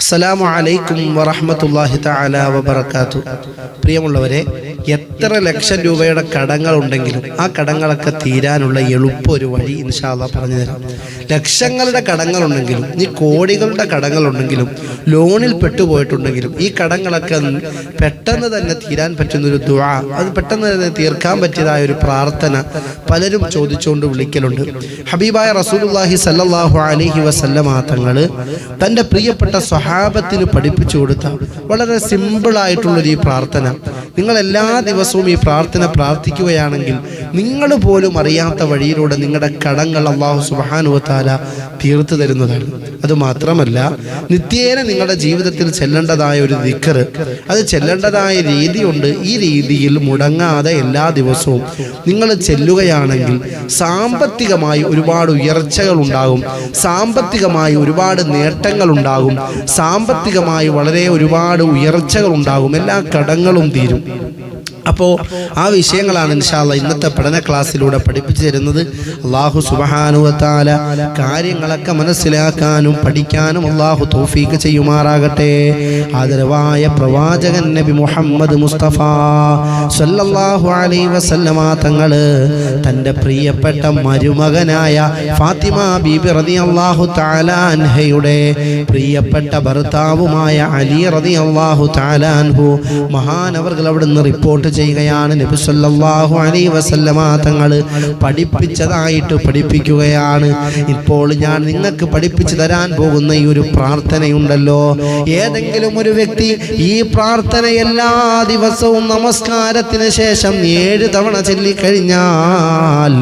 അസ്സലാമു അലൈക്കും വറഹ്മത്തുള്ളാഹി തആല വബറകാതു പ്രിയമുള്ളവരെ എത്ര ലക്ഷം രൂപയുടെ കടങ്ങൾ ഉണ്ടെങ്കിലും ആ കടങ്ങളൊക്കെ തീരാനുള്ള എളുപ്പ ഒരു വഴി ഇൻഷാല്ല പറഞ്ഞു തരാം ലക്ഷങ്ങളുടെ കടങ്ങളുണ്ടെങ്കിലും ഈ കോടികളുടെ കടങ്ങളുണ്ടെങ്കിലും ലോണിൽ പെട്ടുപോയിട്ടുണ്ടെങ്കിലും ഈ കടങ്ങളൊക്കെ പെട്ടെന്ന് തന്നെ തീരാൻ പറ്റുന്ന ഒരു ദുആ അത് പെട്ടെന്ന് തന്നെ തീർക്കാൻ പറ്റിയതായ ഒരു പ്രാർത്ഥന പലരും ചോദിച്ചുകൊണ്ട് വിളിക്കലുണ്ട്. ഹബീബായ റസൂലുള്ളാഹി സല്ലല്ലാഹു അലൈഹി വസല്ലമ തങ്ങൾ തന്റെ പ്രിയപ്പെട്ട സ്വഹാബത്തിന് പഠിപ്പിച്ചു കൊടുത്ത വളരെ സിമ്പിളായിട്ടുള്ളൊരു ഈ പ്രാർത്ഥന. നിങ്ങൾ എല്ലാ ദിവസവും ഈ പ്രാർത്ഥന പ്രാർത്ഥിക്കുകയാണെങ്കിൽ നിങ്ങൾ പോലും അറിയാത്ത വഴിയിലൂടെ നിങ്ങളുടെ കടങ്ങൾ അള്ളാഹു സുബാനുവത്താല തീർത്തു തരുന്നതാണ് അത് മാത്രമല്ല നിത്യേന നിങ്ങളുടെ ജീവിതത്തിൽ ചെല്ലേണ്ടതായ ഒരു ദിക്കർ അത് ചെല്ലേണ്ടതായ രീതിയുണ്ട്. ഈ രീതിയിൽ മുടങ്ങാതെ എല്ലാ ദിവസവും നിങ്ങൾ ചെല്ലുകയാണെങ്കിൽ സാമ്പത്തികമായി ഒരുപാട് ഉയർച്ചകൾ ഉണ്ടാകും സാമ്പത്തികമായി ഒരുപാട് നേട്ടങ്ങൾ ഉണ്ടാകും സാമ്പത്തികമായി വളരെ ഒരുപാട് ഉയർച്ചകൾ ഉണ്ടാകും എല്ലാ കടങ്ങളും തീരും. അപ്പോൾ ആ വിഷയങ്ങളാണ് ഇൻഷാല്ല ഇന്നത്തെ പഠന ക്ലാസ്സിലൂടെ പഠിപ്പിച്ചു തരുന്നത്. അള്ളാഹു സുബഹാനുവത്താല കാര്യങ്ങളൊക്കെ മനസ്സിലാക്കാനും പഠിക്കാനും അള്ളാഹു തോഫീക്ക് ചെയ്യുമാറാകട്ടെ. ആദരവായ പ്രവാചകൻ നബി മുഹമ്മദ് മുസ്തഫ സല്ലല്ലാഹു അലൈഹി വസല്ലമ തങ്ങൾ തന്റെ പ്രിയപ്പെട്ട മരുമകനായ ഫാത്തിമ ബീബി റതി അള്ളാഹു താലാൻഹയുടെ പ്രിയപ്പെട്ട ഭർത്താവുമായ അലി റളിയല്ലാഹു തആല അൻഹു മഹാനവർകൾ അവിടുന്ന് റിപ്പോർട്ട് ചെയ്യുകയാണ്. നബി സല്ലല്ലാഹു അലൈഹി വസല്ലമ തങ്ങൾ പഠിപ്പിച്ചതായിട്ട് പഠിപ്പിക്കുകയാണ്. ഇപ്പോൾ ഞാൻ നിങ്ങൾക്ക് പഠിപ്പിച്ചു തരാൻ പോകുന്ന ഈ ഒരു പ്രാർത്ഥനയുണ്ടല്ലോ. ഏതെങ്കിലും ഒരു വ്യക്തി ഈ പ്രാർത്ഥന എല്ലാ ദിവസവും നമസ്കാരത്തിന് ശേഷം ഏഴ് തവണ ചൊല്ലിക്കഴിഞ്ഞാൽ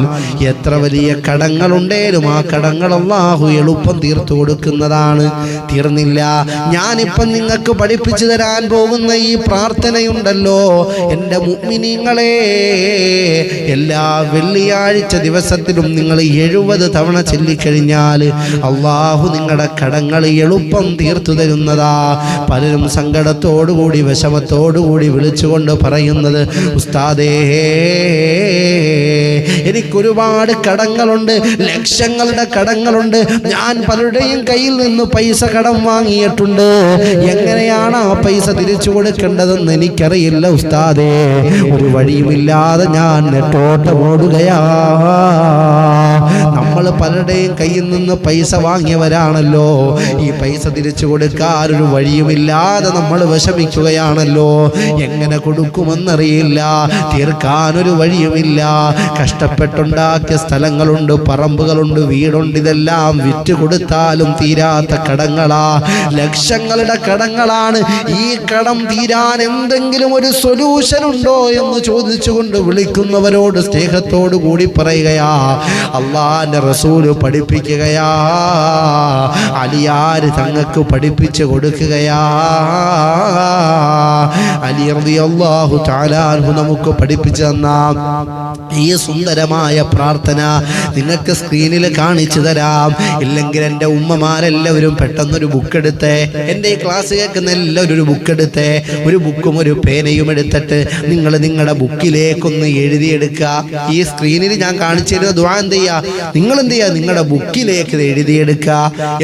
എത്ര വലിയ കടങ്ങളുണ്ടേലും ആ കടങ്ങൾ അള്ളാഹു എളുപ്പം തീർത്തു കൊടുക്കുന്നതാണ്. തീർന്നില്ല. ഞാനിപ്പം നിങ്ങൾക്ക് പഠിപ്പിച്ചു തരാൻ പോകുന്ന ഈ പ്രാർത്ഥനയുണ്ടല്ലോ. എന്റെ മുഗ്മിനീങ്ങളെ എല്ലാ വെള്ളിയാഴ്ച ദിവസത്തിലും നിങ്ങൾ എഴുപത് തവണ ചൊല്ലിക്കഴിഞ്ഞാൽ അള്ളാഹു നിങ്ങളുടെ കടങ്ങൾ എളുപ്പം തീർത്തു തരുന്നതാ. പലരും സങ്കടത്തോടുകൂടി വിഷമത്തോടുകൂടി വിളിച്ചുകൊണ്ട് പറയുന്നത് ഉസ്താദേ എനിക്കൊരുപാട് കടങ്ങളുണ്ട് ലക്ഷങ്ങളുടെ കടങ്ങളുണ്ട്. ഞാൻ പലരുടെയും കയ്യിൽ നിന്ന് പൈസ കടം വാങ്ങിയിട്ടുണ്ട്. എങ്ങനെയാണ് ആ പൈസ തിരിച്ചു കൊടുക്കേണ്ടതെന്ന് എനിക്കറിയില്ല ഉസ്താദേ. ഒരു വഴിയുമില്ലാതെ ഞാൻ നെട്ടോട്ടം ഓടുകയാ. നമ്മൾ പലരുടെയും കയ്യിൽ നിന്ന് പൈസ വാങ്ങിയവരാണല്ലോ. ഈ പൈസ തിരിച്ചു കൊടുക്കാൻ ഒരു വഴിയുമില്ലാതെ നമ്മൾ വിഷമിക്കുകയാണല്ലോ. എങ്ങനെ കൊടുക്കുമെന്നറിയില്ല. തീർക്കാൻ ഒരു വഴിയുമില്ല. കഷ്ടപ്പെട്ടുണ്ടാക്കിയ സ്ഥലങ്ങളുണ്ട് പറമ്പുകളുണ്ട് വീടുണ്ട്. ഇതെല്ലാം വിറ്റ് കൊടുത്താലും തീരാത്ത കടങ്ങളാ. ലക്ഷങ്ങളുടെ കടങ്ങളാണ്. ഈ കടം തീരാൻ എന്തെങ്കിലും ഒരു സൊല്യൂഷൻ ഉണ്ടോ എന്ന് ചോദിച്ചുകൊണ്ട് വിളിക്കുന്നവരോട് സ്നേഹത്തോടു കൂടി പറയുകയാ. അള്ളാന്റെ റസൂൽ പഠിപ്പിക്കുകയാ. അലിയാര് തങ്ങൾക്ക് പഠിപ്പിച്ചു കൊടുക്കുകയാ. അലി അള്ളാഹു താലാൻഹു നമുക്ക് പഠിപ്പിച്ചു തന്ന. ഈ സുന്ദരമായ പ്രാർത്ഥന നിങ്ങൾക്ക് സ്ക്രീനിൽ കാണിച്ചു തരാം. ഇല്ലെങ്കിൽ എന്റെ ഉമ്മമാരെല്ലാവരും പെട്ടെന്നൊരു ബുക്ക് എടുത്തേ. എന്റെ ഈ ക്ലാസ് കേൾക്കുന്ന എല്ലാവരും ഒരു ബുക്ക് എടുത്തേ. ഒരു ബുക്കും ഒരു പേനയും എടുത്തിട്ട് നിങ്ങൾ നിങ്ങളുടെ ബുക്കിലേക്കൊന്ന് എഴുതിയെടുക്കുക. ഈ സ്ക്രീനിൽ ഞാൻ കാണിച്ചു തരുന്ന ദ്വാ എന്ത് ചെയ്യുക? നിങ്ങൾ എന്ത് ചെയ്യുക നിങ്ങളുടെ ബുക്കിലേക്ക് എഴുതിയെടുക്കുക.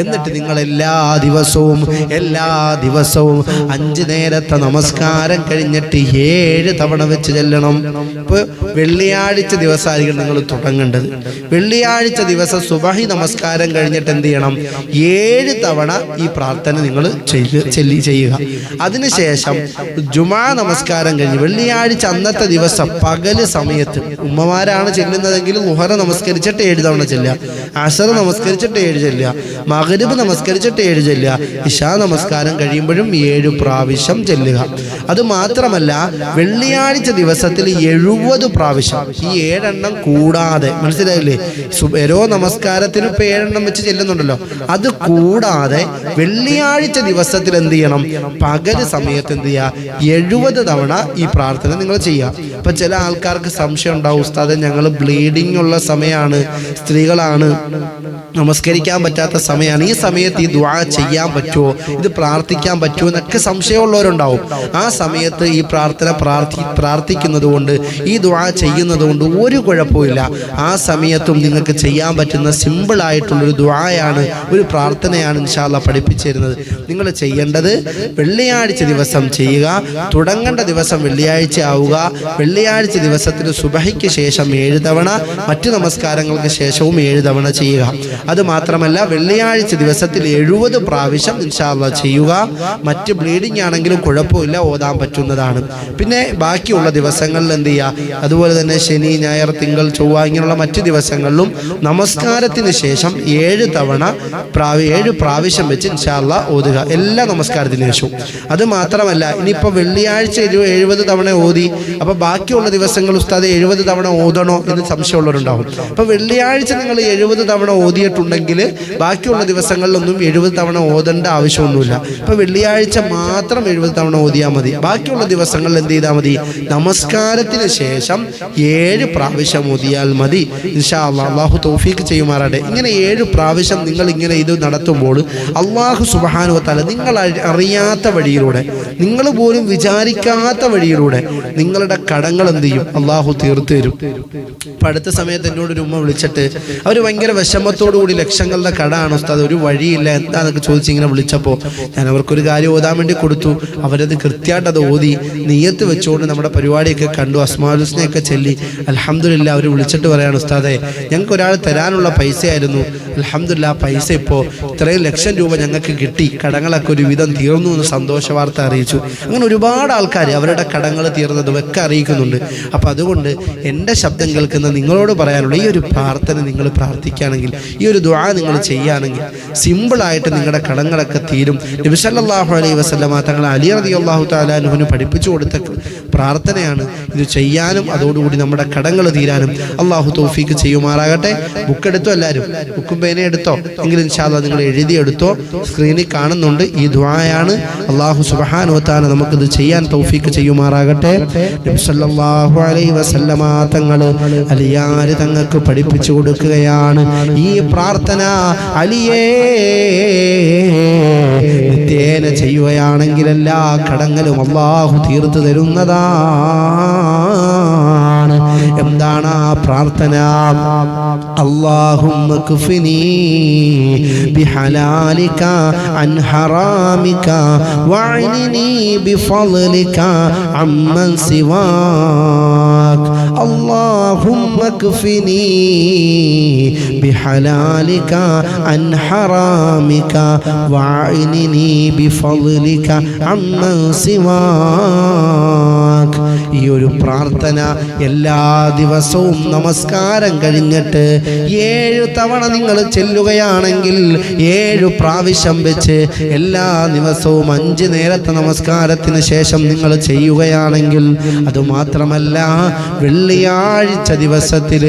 എന്നിട്ട് നിങ്ങൾ എല്ലാ ദിവസവും എല്ലാ ദിവസവും അഞ്ച് നേരത്തെ നമസ്കാരം കഴിഞ്ഞിട്ട് ഏഴ് തവണ വെച്ച് ചെല്ലണം. ഇപ്പൊ വെള്ളിയാഴ്ച ദിവസമായിരിക്കും നിങ്ങൾ തുടങ്ങേണ്ടത്. വെള്ളിയാഴ്ച ദിവസം സുബഹി നമസ്കാരം കഴിഞ്ഞിട്ട് എന്ത് ചെയ്യണം? ഏഴ് തവണ ഈ പ്രാർത്ഥന നിങ്ങൾ ചെല്ലി ചെയ്യുക. അതിനുശേഷം ജുമാ നമസ്കാരം കഴിഞ്ഞ് വെള്ളിയാഴ്ച അന്നത്തെ ദിവസം പകൽ സമയത്ത് ഉമ്മമാരാണ് ചെല്ലുന്നതെങ്കിൽ ഉഹറ നമസ്കരിച്ചിട്ട് ഏഴ് തവണ ചെല്ലുക അസർ നമസ്കരിച്ചിട്ട് ഏഴ് ചെല്ലുക മകരബ് നമസ്കരിച്ചിട്ട് ഏഴ് ചെല്ലുക ഇഷാ നമസ്കാരം കഴിയുമ്പോഴും ഏഴ് പ്രാവശ്യം ചെല്ലുക. അത് മാത്രമല്ല വെള്ളിയാഴ്ച ദിവസത്തിൽ എഴുപത് പ്രാവശ്യം. ഈ ഏഴെണ്ണം കൂടാതെ മനസ്സിലായില്ലേ? ഓരോ നമസ്കാരത്തിനും ഇപ്പൊ ഏഴെണ്ണം വെച്ച് ചെല്ലുന്നുണ്ടല്ലോ. അത് കൂടാതെ വെള്ളിയാഴ്ച ദിവസത്തിൽ എന്ത് ചെയ്യണം? പകൽ സമയത്ത് എന്ത് ചെയ്യുക? എഴുപത് തവണ ഈ പ്രാർത്ഥന നിങ്ങൾ ചെയ്യുക. അപ്പൊ ചില ആൾക്കാർക്ക് സംശയം ഉണ്ടാവും. ഉസ്താദെ ഞങ്ങൾ ബ്ലീഡിംഗ് ഉള്ള സമയമാണ് സ്ത്രീകളാണ്. നമസ്കരിക്കാൻ പറ്റാത്ത സമയമാണ് ഈ സമയത്ത് ഈ ദ്വാ ചെയ്യാൻ പറ്റുമോ ഇത് പ്രാർത്ഥിക്കാൻ പറ്റുമോ എന്നൊക്കെ സംശയമുള്ളവരുണ്ടാവും. ആ സമയത്ത് ഈ പ്രാർത്ഥന പ്രാർത്ഥി പ്രാർത്ഥിക്കുന്നത് കൊണ്ട് ഈ ദ്വാ ചെയ്യുന്നത് കൊണ്ട് ഒരു കുഴപ്പമില്ല ആ സമയത്തും നിങ്ങൾക്ക് ചെയ്യാൻ പറ്റുന്ന സിമ്പിളായിട്ടുള്ളൊരു ദ്വായാണ് ഒരു പ്രാർത്ഥനയാണ് ഇൻഷാല്ല പഠിപ്പിച്ചിരുന്നത്. നിങ്ങൾ ചെയ്യേണ്ടത് വെള്ളിയാഴ്ച ദിവസം ചെയ്യുക. തുടങ്ങേണ്ട ദിവസം വെള്ളിയാഴ്ച ആവുക. വെള്ളിയാഴ്ച ദിവസത്തിന് സുബഹയ്ക്ക് ശേഷം ഏഴ് തവണ. മറ്റു നമസ്കാരങ്ങൾക്ക് ശേഷവും ഏഴ് തവണ ചെയ്യുക. അത് മാത്രമല്ല വെള്ളിയാഴ്ച ദിവസത്തിൽ എഴുപത് പ്രാവശ്യം ഇൻഷാല്ല ചെയ്യുക. മറ്റ് ബ്ലീഡിംഗ് ആണെങ്കിലും കുഴപ്പമില്ല ഓതാൻ പറ്റുന്നതാണ്. പിന്നെ ബാക്കിയുള്ള ദിവസങ്ങളിൽ എന്ത് ചെയ്യുക? അതുപോലെ തന്നെ ശനി ഞായർ തിങ്കൾ ചൊവ്വ ഇങ്ങനെയുള്ള മറ്റ് ദിവസങ്ങളിലും നമസ്കാരത്തിന് ശേഷം ഏഴ് തവണ ഏഴ് പ്രാവശ്യം വെച്ച് ഇൻഷാല്ല ഓതുക. എല്ലാ നമസ്കാരത്തിന് ശേഷവും. അത് മാത്രമല്ല ഇനിയിപ്പോൾ വെള്ളിയാഴ്ച എഴു- എഴുപത് തവണ ഓതി. അപ്പോൾ ബാക്കിയുള്ള ദിവസങ്ങൾ ഉസ്താദ് എഴുപത് തവണ ഓതണോ എന്ന് സംശയമുള്ളവരുണ്ടാവും. അപ്പോൾ വെള്ളിയാഴ്ച നിങ്ങൾ എഴുപത് തവണ ഓതിയിട്ടുണ്ടെങ്കിൽ ബാക്കിയുള്ള ദിവസങ്ങളിലൊന്നും എഴുപത് തവണ ഓതേണ്ട ആവശ്യമൊന്നുമില്ല. ഇപ്പൊ വെള്ളിയാഴ്ച മാത്രം എഴുപത് തവണ ഓതിയാൽ മതി. ബാക്കിയുള്ള ദിവസങ്ങളിൽ എന്ത് ചെയ്താൽ മതി? നമസ്കാരത്തിന് ശേഷം ഏഴ് പ്രാവശ്യം ഓതിയാൽ മതി. ഇൻഷാ അള്ളാഹു തൗഫീക്ക് ചെയ്യുമാറാട്ടെ ഇങ്ങനെ ഏഴ് പ്രാവശ്യം നിങ്ങൾ ഇങ്ങനെ ഇത് നടത്തുമ്പോൾ അള്ളാഹു സുബാനുവത്താല നിങ്ങൾ അറിയാത്ത വഴിയിലൂടെ നിങ്ങൾ പോലും വിചാരിക്കാത്ത വഴിയിലൂടെ നിങ്ങളുടെ കടങ്ങൾ എന്ത് ചെയ്യും? അള്ളാഹു തീർത്തു തരും. ഇപ്പം അടുത്ത സമയത്ത് എന്നോട് ഒരു ഉമ്മ വിളിച്ചിട്ട് അവർ ഭയങ്കര വിഷമത്തോടു കൂടി ലക്ഷങ്ങളുടെ കടമാണ് ഉസ്താദ് ഒരു വഴിയില്ല. എന്താന്നൊക്കെ ചോദിച്ച് ഇങ്ങനെ വിളിച്ചപ്പോൾ ഞാൻ അവർക്കൊരു കാര്യം ഓതാൻ വേണ്ടി കൊടുത്തു. അവരത് കൃത്യമായിട്ട് അത് ഓതി. നെയ്യത്ത് വെച്ചുകൊണ്ട് നമ്മുടെ പരിപാടിയൊക്കെ കണ്ടു അസ്മാലുസ്നെയൊക്കെ ചെല്ലി. അലഹമില്ല അവർ വിളിച്ചിട്ട് പറയാണ് ഉസ്താദെ ഞങ്ങൾക്ക് ഒരാൾ തരാനുള്ള പൈസയായിരുന്നു. അലഹമില്ല പൈസ ഇപ്പോൾ ഇത്രയും ലക്ഷം രൂപ ഞങ്ങൾക്ക് കിട്ടി. കടങ്ങളൊക്കെ ഒരു വിധം തീർന്നു എന്ന് സന്തോഷ വാർത്ത അറിയിച്ചു. അങ്ങനെ ഒരുപാട് ആൾക്കാർ അവരുടെ കടങ്ങൾ തീർന്നതും ഒക്കെ അറിയിക്കുന്നുണ്ട്. അപ്പം അതുകൊണ്ട് എന്റെ ശബ്ദം കേൾക്കുന്ന നിങ്ങളോട് പറയാനുള്ള ഈ ഒരു പ്രാർത്ഥന നിങ്ങൾ പ്രാർത്ഥിക്കുകയാണെങ്കിൽ ഈ ഒരു ദ്വാ നിങ്ങൾ ചെയ്യുകയാണെങ്കിൽ സിമ്പിളായിട്ട് നിങ്ങളുടെ കടങ്ങളൊക്കെ തീരും. നബിസല്ലാഹു അലൈഹി വസ്ലമ തങ്ങൾ അലി റതി അള്ളാഹു താലാനുവിന് പഠിപ്പിച്ചു കൊടുത്ത പ്രാർത്ഥനയാണ്. ഇത് ചെയ്യാനും അതോടുകൂടി നമ്മുടെ കടങ്ങൾ തീരാനും അള്ളാഹു തോഫീക്ക് ചെയ്യുമാറാകട്ടെ. ബുക്ക് എടുത്തോ എല്ലാവരും ബുക്കും പേന എടുത്തോ? എങ്കിലും ഇൻഷാല്ല നിങ്ങൾ എഴുതിയെടുത്തോ സ്ക്രീനിൽ കാണുന്നുണ്ട് ഈ ദ്വായാണ് അള്ളാഹു സുബഹാനുവത്താന നമുക്കിത് ചെയ്യാൻ തൗഫീക്ക് ചെയ്യുമാറാകട്ടെ. നബി സല്ലല്ലാഹു അലൈഹി വസല്ലമ തങ്ങൾ അലിയാര് തങ്ങൾക്ക് പഠിപ്പിച്ചു കൊടുക്കുകയാണ് ഈ പ്രാർത്ഥന അലിയേ നിത്യേന ചെയ്യുകയാണെങ്കിൽ എല്ലാ കടങ്ങളും അള്ളാഹു തീർത്തു തരുന്നതാണ് എന്താണ് ആ പ്രാർത്ഥന اللهم كفني بحلالك عن حرامك وعنني بفضلك عمن سواك اللهم كفني بحلالك عن حرامك وعنني بفضلك عمن سواك. ഈ ഒരു പ്രാർത്ഥന എല്ലാ ദിവസവും നമസ്കാരം കഴിഞ്ഞിട്ട് ഏഴ് തവണ നിങ്ങൾ ചെല്ലുകയാണെങ്കിൽ ഏഴു പ്രാവശ്യം വെച്ച് എല്ലാ ദിവസവും അഞ്ച് നേരത്തെ നമസ്കാരത്തിന് ശേഷം നിങ്ങൾ ചെയ്യുകയാണെങ്കിൽ അതുമാത്രമല്ല വെള്ളിയാഴ്ച ദിവസത്തിൽ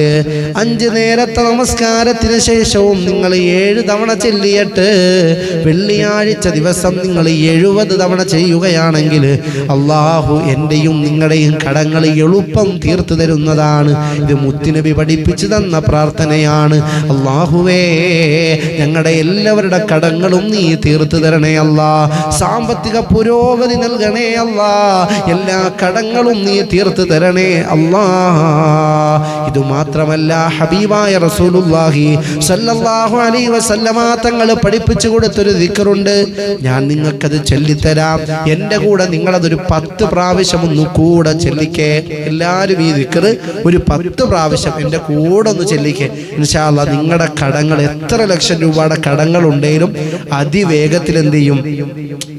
അഞ്ച് നേരത്തെ നമസ്കാരത്തിന് ശേഷവും നിങ്ങൾ ഏഴ് തവണ ചെല്ലിയിട്ട് വെള്ളിയാഴ്ച ദിവസം നിങ്ങൾ എഴുപത് തവണ ചെയ്യുകയാണെങ്കിൽ അള്ളാഹു എന്റെയും നിങ്ങളുടെയും കടങ്ങൾ എളുപ്പം തീർത്തു തരുന്നതാണ്. ഇത് മുത്തുനബി പഠിപ്പിച്ചു തന്ന പ്രാർത്ഥനയാണ്. അള്ളാഹുവേ ഞങ്ങളുടെ എല്ലാവരുടെ കടങ്ങളും നീ തീർത്തു തരണേ അല്ല. സാമ്പത്തിക പുരോഗതി നൽകണേ അല്ല. എല്ലാ കടങ്ങളും നീ തീർത്തു തരണേ അല്ലാ. ഇത് മാത്രമല്ല ഹബീബായ റസൂലുല്ലാഹി സല്ലല്ലാഹു അലൈഹി വസല്ലമ തങ്ങൾ പഠിപ്പിച്ചു കൊടുത്തൊരു ദിക്റുണ്ട്. ഞാൻ നിങ്ങൾക്കത് ചൊല്ലിത്തരാം. എന്റെ കൂടെ നിങ്ങളതൊരു പത്ത് പ്രാവശ്യം ഒന്ന് കൂടെ ചെല്ലിക്കേ എല്ലാവരും ഈ ദിക്കറ് ഒരു പത്ത് പ്രാവശ്യം എന്റെ കൂടെ ഒന്ന് ചെല്ലിക്കേ. ഇൻഷാല്ല നിങ്ങളുടെ കടങ്ങൾ എത്ര ലക്ഷം രൂപയുടെ കടങ്ങൾ ഉണ്ടെങ്കിലും അതിവേഗത്തിൽ എന്ത് ചെയ്യും?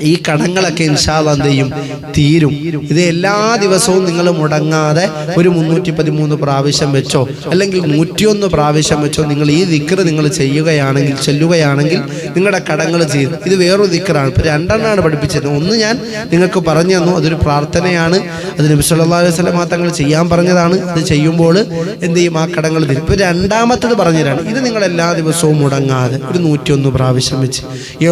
ഈ കടങ്ങളൊക്കെ ഇൻഷാല്ല എന്ത് ചെയ്യും? തീരും. ഇത് എല്ലാ ദിവസവും നിങ്ങൾ മുടങ്ങാതെ ഒരു മുന്നൂറ്റി പതിമൂന്ന് പ്രാവശ്യം വെച്ചോ അല്ലെങ്കിൽ നൂറ്റിയൊന്ന് പ്രാവശ്യം വെച്ചോ നിങ്ങൾ ഈ ദിക്കർ നിങ്ങൾ ചെയ്യുകയാണെങ്കിൽ ചെല്ലുകയാണെങ്കിൽ നിങ്ങളുടെ കടങ്ങൾ ചെയ്തു ഇത് വേറൊരു ദിക്കറാണ് ഇപ്പം രണ്ടെണ്ണമാണ് പഠിപ്പിച്ചത് ഒന്ന് ഞാൻ നിങ്ങൾക്ക് പറഞ്ഞു തന്നു. അതൊരു പ്രാർത്ഥനയാണ്. അത് നബി സല്ലല്ലാഹു അലൈഹി തങ്ങൾ ചെയ്യാൻ പറഞ്ഞതാണ്. ഇത് ചെയ്യുമ്പോൾ എന്ത് ചെയ്യും? ആ കടങ്ങൾ തരും. ഇപ്പം രണ്ടാമത്തത് പറഞ്ഞുതരാണ് ഇത് നിങ്ങൾ എല്ലാ ദിവസവും മുടങ്ങാതെ ഒരു നൂറ്റിയൊന്ന് പ്രാവശ്യം വെച്ച്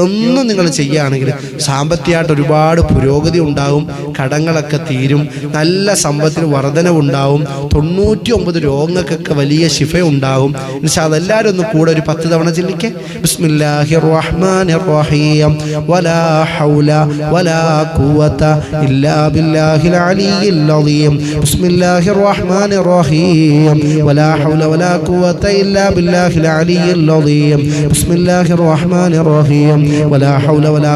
എന്നും നിങ്ങൾ ചെയ്യുകയാണെങ്കിൽ സാമ്പത്തികമായിട്ട് ഒരുപാട് പുരോഗതി ഉണ്ടാവും കടങ്ങളൊക്കെ തീരും നല്ല സമ്പത്തിന് വർധനവുണ്ടാവും തൊണ്ണൂറ്റി ഒമ്പത് രോഗങ്ങൾക്കൊക്കെ വലിയ ശിഫ ഉണ്ടാകും പക്ഷെ അതെല്ലാവരും ഒന്ന് കൂടെ ഒരു പത്ത് തവണ ചിന്തിക്കേ. ബിസ്മില്ലാഹിർ റഹ്മാനിർ റഹീം വലാ ഹൗല വലാ ഇല്ലാ ബില്ലാഹിൽ അലിയിൽ അളീം റഹീം വലാ ഹൗല വലാ ഇല്ലാ ബില്ലാഹിൽ അലിയിൽ അളീം റഹീം വലാ ഹൗല വലാ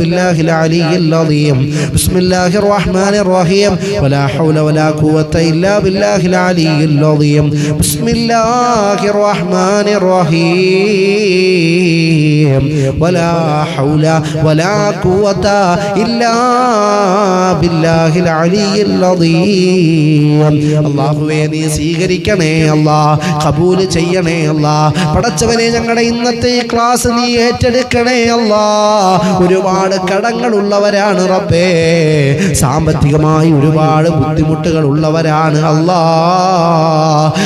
ഖുവത ഇല്ലാ ബില്ലാഹിൽ അലിയിൽ അളീം ബിസ്മില്ലാഹിർ റഹ്മാനിർ റഹീം വലാ ഹൗല വലാ ഖുവത ഇല്ലാ ബില്ലാഹിൽ അലിയിൽ അളീം ബിസ്മില്ലാഹിർ റഹ്മാനിർ റഹീം വലാ ഹൗല വലാ ഖുവത ഇല്ലാ ബില്ലാഹിൽ അലിയിൽ അളീം അല്ലാഹുവേ നീ സ്വീകരിക്കണേ അല്ലാ. കബൂൽ ചെയ്യണേ അല്ലാ. പടച്ചവനെ ഞങ്ങളുടെ ഇന്നത്തെ ക്ലാസ് നീ ഏറ്റെടുക്കണേ അല്ലാ. ഒരുപാട് കടങ്ങളുള്ളവരാണ് റബ്ബേ. സാമ്പത്തികമായി ഒരുപാട് ബുദ്ധിമുട്ടുകൾ ഉള്ളവരാണ് അല്ലാ.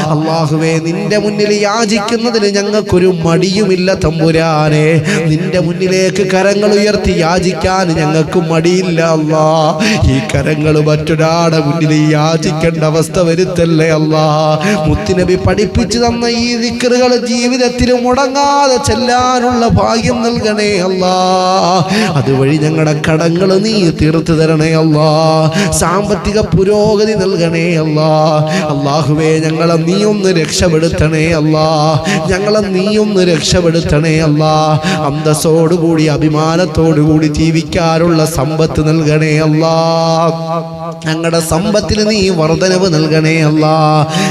അള്ളാഹുവേ നിന്റെ മുന്നിൽ യാചിക്കുന്നതിന് ഞങ്ങൾക്കൊരു മടിയുമില്ല തമ്പുരാനെ. നിന്റെ മുന്നിലേക്ക് കരങ്ങൾ ഉയർത്തി യാചിക്കാൻ ഞങ്ങൾക്ക് മടിയില്ല അല്ലാ. ഈ കരങ്ങൾ മറ്റൊരാടെ മുന്നിൽ യാചിക്കേണ്ട അവസ്ഥ വരുത്തല്ലേ അല്ലാ. മുത്തുനബി പഠിപ്പിച്ചു തന്ന ഈ ദിക്കറുകൾ ജീവിതത്തിൽ മുടങ്ങാതെ ചെല്ലാനുള്ള ഭാഗ്യം നൽകണേ അല്ലാ. അതുവഴി ഞങ്ങളുടെ കടങ്ങൾ നീ തീർത്തു തരണേ അല്ലാ. സാമ്പത്തിക പുരോഗതി നൽകണേ അല്ലാ. അള്ളാഹുവേ ഞങ്ങളെ നീ ഒന്ന് രക്ഷപ്പെടുത്തണേ അല്ലാ. ഞങ്ങളെ നീ ഒന്ന് രക്ഷപ്പെടുത്തണേ അല്ലാ. അന്തസ്സോടുകൂടി അഭിമാനത്തോടുകൂടി ജീവിക്കാനുള്ള സമ്പത്ത് നൽകണേ അല്ലാ. ഞങ്ങളുടെ സമ്പത്തിന് നീ വർധനവ് നൽകണേ അല്ല.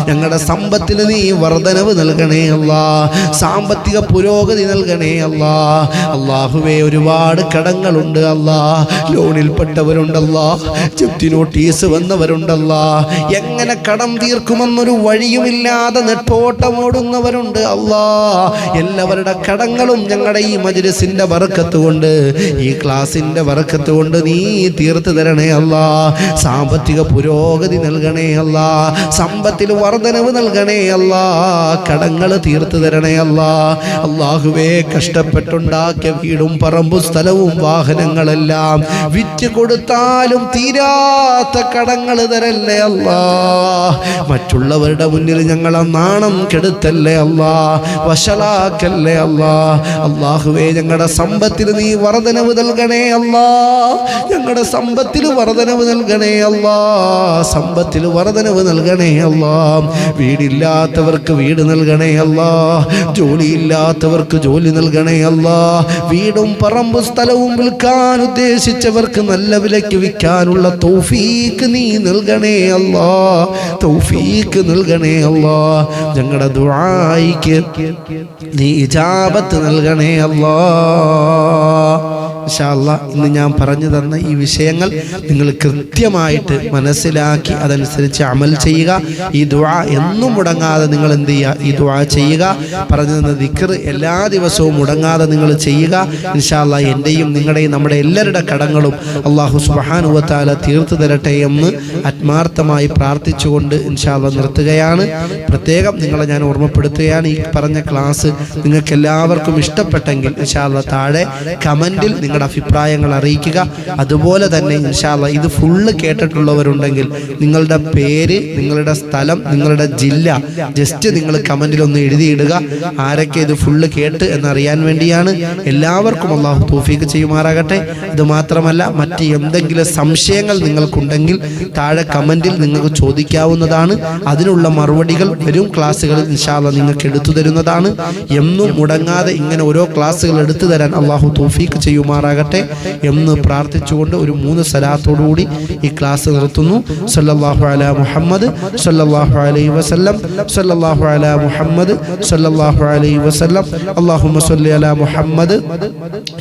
ഞങ്ങളുടെ സമ്പത്തിന് നീ വർധനവ് നൽകണേ അല്ല. സാമ്പത്തിക പുരോഗതി നൽകണേ അല്ല. അള്ളാഹുവേ ഒരുപാട് കടങ്ങളുണ്ട് അല്ല. ലോണിൽപ്പെട്ടവരുണ്ടല്ല. ജപ്തി നോട്ടീസ് വന്നവരുണ്ടല്ല. എങ്ങനെ കടം തീർക്കുമെന്നൊരു വഴിയുമില്ലാതെ നെട്ടോട്ടമോടുന്നവരുണ്ട് അല്ലാ. എല്ലാവരുടെ കടങ്ങളും ഞങ്ങളുടെ ഈ മജ്ലിസിന്റെ വറക്കത്ത് കൊണ്ട് ഈ ക്ലാസിന്റെ വറക്കത്ത് കൊണ്ട് നീ തീർത്തു തരണേ അല്ലാ. സാമ്പത്തിക പുരോഗതി നൽകണേ അല്ല. സമ്പത്തിൽ വർധനവ് നൽകണേ അല്ല. കടങ്ങൾ തീർത്തു തരണേ അല്ല. അള്ളാഹുവേ കഷ്ടപ്പെട്ടുണ്ടാക്കിയ വീടും പറമ്പും സ്ഥലവും വാഹനങ്ങളെല്ലാം വിറ്റ് കൊടുത്താലും തീരാത്ത കടങ്ങൾ തരല്ലേ അല്ല. മറ്റുള്ളവരുടെ മുന്നിൽ ഞങ്ങളെ നാണം കെടുത്തല്ലേ അല്ല. വഷളാക്കല്ലേ അല്ല. അള്ളാഹുവേ ഞങ്ങളുടെ സമ്പത്തിന് നീ വർധനവ് നൽകണേ അല്ല. ഞങ്ങളുടെ സമ്പത്തിന് വർധനവ് നൽകണേ അല്ലാ സമ്പത്തിൽ വർധനവ് നൽകണേ അല്ലാ. വീടില്ലാത്തവർക്ക് വീട് നൽകണേ അല്ലാ. ജോലിയില്ലാത്തവർക്ക് ജോലി നൽകണേ അല്ലാ. വീടും പറമ്പും സ്ഥലവും വിൽക്കാൻ ഉദ്ദേശിച്ചവർക്ക് നല്ല വിലയ്ക്ക് വിൽക്കാനുള്ള തൗഫീക്ക് നീ നൽകണേ അല്ലാ. തൗഫീക്ക് നൽകണേ അല്ലാ. ഞങ്ങളുടെ ദുആയിക്ക് നീ ഇജാബത്ത് നൽകണേ അല്ലാ. ഇൻഷാ അല്ലാ ഇന്ന് ഞാൻ പറഞ്ഞു തന്ന ഈ വിഷയങ്ങൾ നിങ്ങൾ കൃത്യമായിട്ട് മനസ്സിലാക്കി അതനുസരിച്ച് അമൽ ചെയ്യുക. ഈ ദുആ എന്നും മുടങ്ങാതെ നിങ്ങൾ എന്ത് ചെയ്യുക? ഈ ദുആ ചെയ്യുക. പറഞ്ഞു തന്ന ദിക്കർ എല്ലാ ദിവസവും മുടങ്ങാതെ നിങ്ങൾ ചെയ്യുക. ഇൻഷാല്ല എന്റെയും നിങ്ങളുടെയും നമ്മുടെ എല്ലാവരുടെ കടങ്ങളും അള്ളാഹു സുബാനുവത്താല തീർത്തു തരട്ടെ എന്ന് ആത്മാർത്ഥമായി പ്രാർത്ഥിച്ചുകൊണ്ട് ഇൻഷാല്ല നിർത്തുകയാണ്. പ്രത്യേകം നിങ്ങളെ ഞാൻ ഓർമ്മപ്പെടുത്തുകയാണ്. ഈ പറഞ്ഞ ക്ലാസ് നിങ്ങൾക്ക് എല്ലാവർക്കും ഇഷ്ടപ്പെട്ടെങ്കിൽ ഇൻഷാല്ല താഴെ കമന്റിൽ നിങ്ങളുടെ അഭിപ്രായങ്ങൾ അറിയിക്കുക. അതുപോലെ തന്നെ ഇൻഷാല്ല ഇത് ഫുള്ള് കേട്ടിട്ടുള്ളവരുണ്ടെങ്കിൽ നിങ്ങളുടെ പേര് നിങ്ങളുടെ സ്ഥലം നിങ്ങളുടെ ജില്ല ജസ്റ്റ് നിങ്ങൾ കമന്റിൽ ഒന്ന് എഴുതിയിടുക. ആരൊക്കെ ഇത് ഫുള്ള് കേട്ട് എന്നറിയാൻ വേണ്ടിയാണ്. എല്ലാവർക്കും അള്ളാഹു തോഫീക്ക് ചെയ്യുമാറാകട്ടെ. ഇത് മാത്രമല്ല മറ്റ് എന്തെങ്കിലും സംശയങ്ങൾ നിങ്ങൾക്കുണ്ടെങ്കിൽ താഴെ കമന്റിൽ നിങ്ങൾക്ക് ചോദിക്കാവുന്നതാണ്. അതിനുള്ള മറുപടികൾ വരും. ക്ലാസ്സുകളിൽ ഇൻഷാല്ല നിങ്ങൾക്ക് എടുത്തു തരുന്നതാണ്. എന്നും മുടങ്ങാതെ ഇങ്ങനെ ഓരോ ക്ലാസ്സുകൾ എടുത്തു തരാൻ അള്ളാഹു തോഫീക്ക് ചെയ്യുമാറാകട്ടെ. നൽകുമാറാകട്ടെ എന്ന് പ്രാർത്ഥിച്ചുകൊണ്ട് ഒരു മൂന്ന് സലാത്തോടുകൂടി ഈ ക്ലാസ് നിർത്തുന്നു. സല്ലാഹു അല മുഹമ്മദ് സല്ലാഹു അലൈ വസല്ലം സല്ലാഹു അല മുഹമ്മദ് സല്ലാഹു അലൈ വസല്ലം. സല്ലി അലാ മുഹമ്മദ്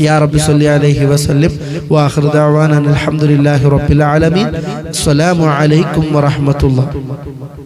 യാ റബ്ബി സല്ലി അലൈഹി വസല്ലം. വാഖിർ ദഅവാന അൽഹംദുലില്ലാഹി റബ്ബിൽ ആലമീൻ. അസ്സലാമു അലൈക്കും വറഹ്മത്തുള്ളാഹി.